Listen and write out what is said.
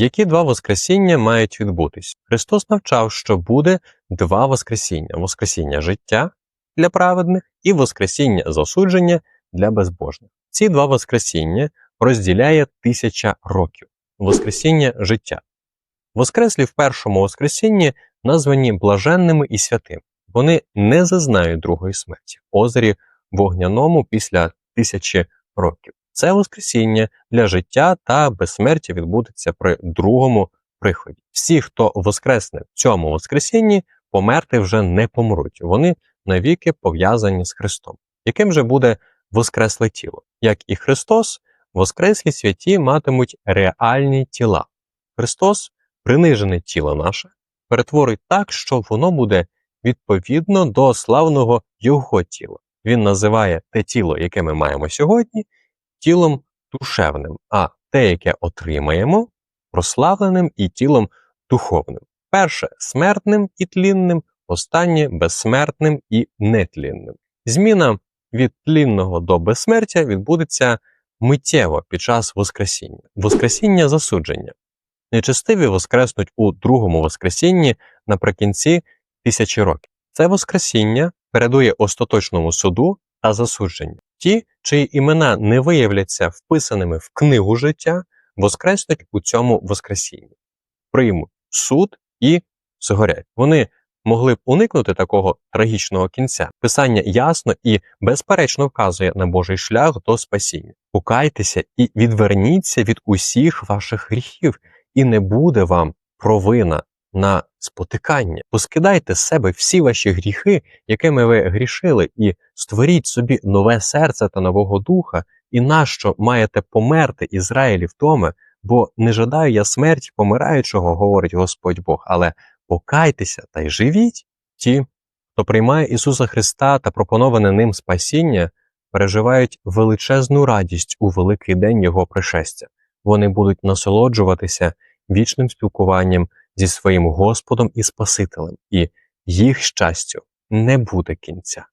Які два Воскресіння мають відбутись? Христос навчав, що буде два Воскресіння: Воскресіння життя для праведних і Воскресіння засудження для безбожних. Ці два Воскресіння розділяє тисяча років. Воскресіння життя. Воскреслі в першому Воскресінні названі блаженними і святими. Вони не зазнають другої смерті озері вогняному після тисячі років. Це Воскресіння для життя та безсмертя відбудеться при другому приході. Всі, хто воскресне в цьому Воскресінні, померти вже не помруть. Вони навіки пов'язані з Христом. Яким же буде воскресле тіло? Як і Христос, воскреслі святі матимуть реальні тіла. Христос, принижене тіло наше, перетворить так, що воно буде відповідно до славного Його тіла. Він називає те тіло, яке ми маємо сьогодні, тілом душевним, а те, яке отримаємо, прославленим і тілом духовним. Перше смертним і тлінним, останнє безсмертним і нетлінним. Зміна від тлінного до безсмертя відбудеться миттєво під час Воскресіння. Воскресіння засудження. Нечестиві воскреснуть у другому Воскресінні наприкінці тисячі років. Це Воскресіння передує остаточному суду та засудженню. Ті, чиї імена не виявляться вписаними в книгу життя, воскреснуть у цьому Воскресінні, приймуть суд і згорять. Вони могли б уникнути такого трагічного кінця. Писання ясно і безперечно вказує на Божий шлях до спасіння. Покайтеся і відверніться від усіх ваших гріхів, і не буде вам провина на спотикання. Поскидайте з себе всі ваші гріхи, якими ви грішили, і створіть собі нове серце та нового духа, і нащо маєте померти Ізраїлі вдома, бо не жадаю я смерті помираючого, говорить Господь Бог, але покайтеся та й живіть. Ті, хто приймає Ісуса Христа та пропоноване ним спасіння, переживають величезну радість у великий день Його пришестя. Вони будуть насолоджуватися вічним спілкуванням зі своїм Господом і Спасителем, і їх щастю не буде кінця.